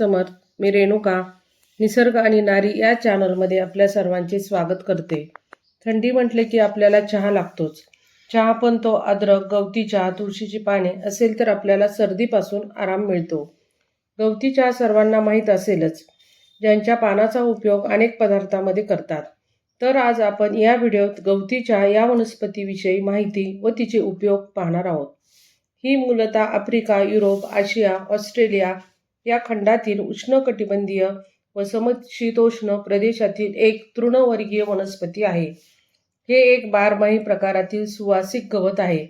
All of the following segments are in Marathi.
समर्थ मी रेणुका निसर्ग आणि नारी या चॅनलमध्ये आपल्या सर्वांचे स्वागत करते. थंडी म्हटले की आपल्याला चहा लागतोच. चहा पण तो अद्रक गवती चहा तुळशीची पाने असेल तर आपल्याला सर्दीपासून आराम मिळतो. गवती चहा सर्वांना माहीत असेलच. ज्यांच्या पानाचा उपयोग अनेक पदार्थामध्ये करतात. तर आज आपण या व्हिडिओत गवती चहा या वनस्पतीविषयी माहिती व तिचे उपयोग पाहणार आहोत. ही मूलतः आफ्रिका युरोप आशिया ऑस्ट्रेलिया या खंडातील उष्णकटिबंधीय व समशीतोष्ण प्रदेशातील एक तृणवर्गीय वनस्पती आहे. हे एक बारमाही प्रकारातील सुवासिक गवत आहे.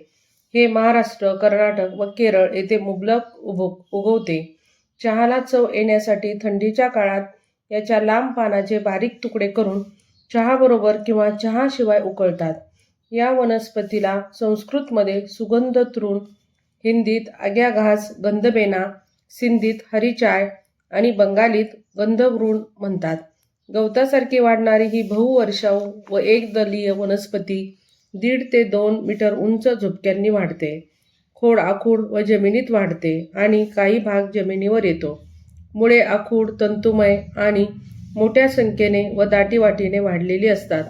हे महाराष्ट्र कर्नाटक व केरळ येथे मुबलक उभ उगवते. चहाला चव येण्यासाठी थंडीच्या काळात याच्या लांब पानाचे बारीक तुकडे करून चहाबरोबर किंवा चहाशिवाय उकळतात. या वनस्पतीला संस्कृतमध्ये सुगंध तृण हिंदीत आग्या घास गंधबेना सिंधीत हरिचाय आणि बंगालीत गंधवृण म्हणतात. गवतासारखी वाढणारी ही बहुवर्षाव व एकदलीय वनस्पती दीड ते दोन मीटर उंच झुपक्यांनी वाढते. खोड आखूड व जमिनीत वाढते आणि काही भाग जमिनीवर येतो. मुळे आखूड तंतुमय आणि मोठ्या संख्येने व दाटीवाटीने वाढलेली असतात.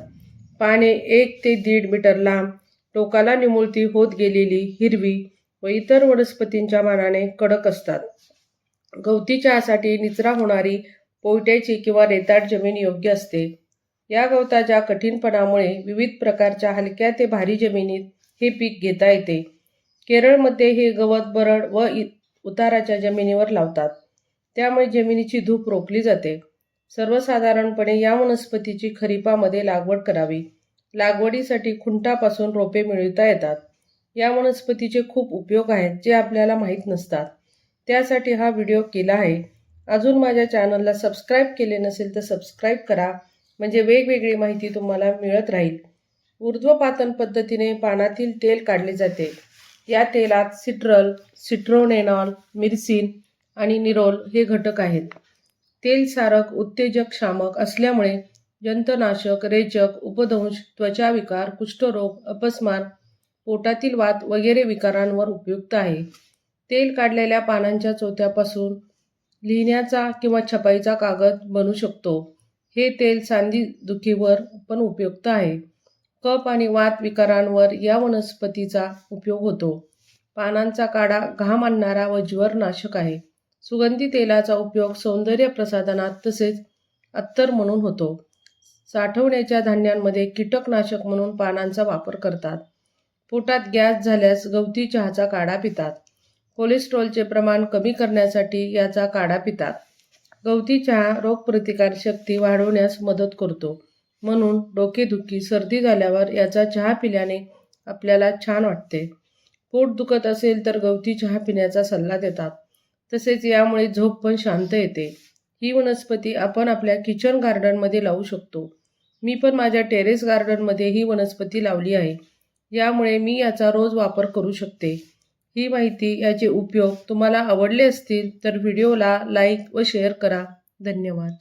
पाने एक ते दीड मीटर लांब टोकाला निमुळती होत गेलेली हिरवी व इतर वनस्पतींच्या मानाने कडक असतात. गवती चहासाठी निचरा होणारी पोयट्याची किंवा रेताट जमीन योग्य असते. या गवताच्या कठीणपणामुळे विविध प्रकारच्या हलक्या ते भारी जमिनीत हे पीक घेता येते. केरळमध्ये हे गवत बरड व इ उताराच्या जमिनीवर लावतात. त्यामुळे जमिनीची धूप रोखली जाते. सर्वसाधारणपणे या वनस्पतीची खरीपामध्ये लागवड करावी. लागवडीसाठी खुंटापासून रोपे मिळविता येतात. या वनस्पतीचे खूप उपयोग आहेत जे आपल्याला माहीत नसतात. त्यासाठी हा व्हिडिओ केला आहे. अजून माझ्या चॅनलला सबस्क्राईब केले नसेल तर सबस्क्राईब करा. म्हणजे वेगवेगळी माहिती तुम्हाला मिळत राहील. ऊर्ध्वपातन पद्धतीने पानातील तेल काढले जाते. या तेलात सिट्रल सिट्रोनेनॉल मिरसिन आणि निरोल हे घटक आहेत. तेलसारक उत्तेजक शामक असल्यामुळे जंतनाशक रेचक उपदंश त्वचाविकार कुष्ठरोग अपस्मान पोटातील वात वगैरे विकारांवर उपयुक्त आहे. तेल काढलेल्या पानांच्या चोथ्यापासून लिहिण्याचा किंवा छपाईचा कागद बनू शकतो. हे तेल सांधी दुखीवर पण उपयुक्त आहे. कप आणि वात विकारांवर या वनस्पतीचा उपयोग होतो. पानांचा काढा घाम आणणारा व ज्वरनाशक आहे. सुगंधी तेलाचा उपयोग सौंदर्य प्रसाधनात तसेच अत्तर म्हणून होतो. साठवण्याच्या धान्यांमध्ये कीटकनाशक म्हणून पानांचा वापर करतात. पोटात गॅस झाल्यास गवती चहाचा काढा पितात. कोलेस्ट्रॉलचे प्रमाण कमी करण्यासाठी याचा काढा पितात. गवती चहा रोगप्रतिकार शक्ती वाढवण्यास मदत करतो. म्हणून डोकेदुखी सर्दी झाल्यावर याचा चहा पिल्याने आपल्याला छान वाटते. पोट दुखत असेल तर गवती चहा पिण्याचा सल्ला देतात. तसेच यामुळे झोप पण शांत येते. ही वनस्पती आपण आपल्या किचन गार्डनमध्ये लावू शकतो. मी पण माझ्या टेरेस गार्डनमध्ये ही वनस्पती लावली आहे. यामुळे मी याचा रोज वापर करू शकते. ही माहिती याचे उपयोग तुम्हाला आवडले असतील तर व्हिडिओला लाईक व शेअर करा. धन्यवाद.